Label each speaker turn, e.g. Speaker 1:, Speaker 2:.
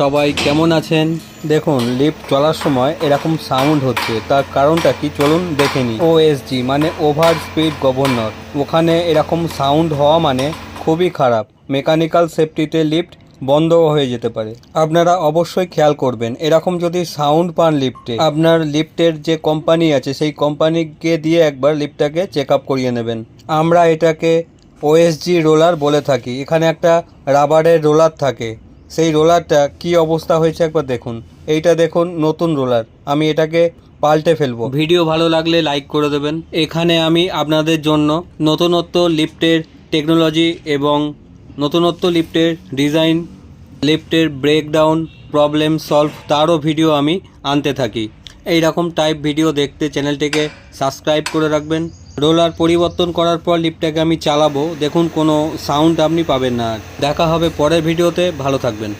Speaker 1: সবাই কেমন আছেন? দেখুন লিফট চলার সময় এরকম সাউন্ড হচ্ছে। তার কারণটা কি? চলুন দেখে নিই। ওএসজি মানে ওভার স্পিড গভর্নর ওখানে এরকম সাউন্ড হওয়া মানে খুবই খারাপ। মেকানিক্যাল সেফটিতে লিফট বন্ধ হয়ে যেতে পারে। আপনারা অবশ্যই খেয়াল করবেন, এরকম যদি সাউন্ড পান লিফটে আপনার লিফটের যে কোম্পানি আছে, সেই কোম্পানিকে দিয়ে একবার লিফটটাকে চেক আপ করিয়ে নেবেন। আমরা এটাকে ওএসজি রোলার বলে থাকি। এখানে একটা রাবারের রোলার থাকে। সেই রোলারটা কি অবস্থা হয়েছে একবার দেখুন। এইটা দেখুন, নতুন রোলার। আমি এটাকে পাল্টে ফেলব। ভিডিও ভালো লাগলে লাইক করে দেবেন। এখানে আমি আপনাদের জন্য নতুনত্ব লিফটের টেকনোলজি এবং নতুনত্ব লিফটের ডিজাইন, লিফটের ব্রেকডাউন, প্রবলেম সলভ তারও ভিডিও আমি আনতে থাকি। এই রকম টাইপ ভিডিও দেখতে চ্যানেলটিকে সাবস্ক্রাইব করে রাখবেন। রোলার পরিবর্তন করার পর লিপটাকে আমি চালাবো। দেখুন, কোনো সাউন্ড আপনি পাবেন না। দেখা হবে পরের ভিডিওতে। ভালো থাকবেন।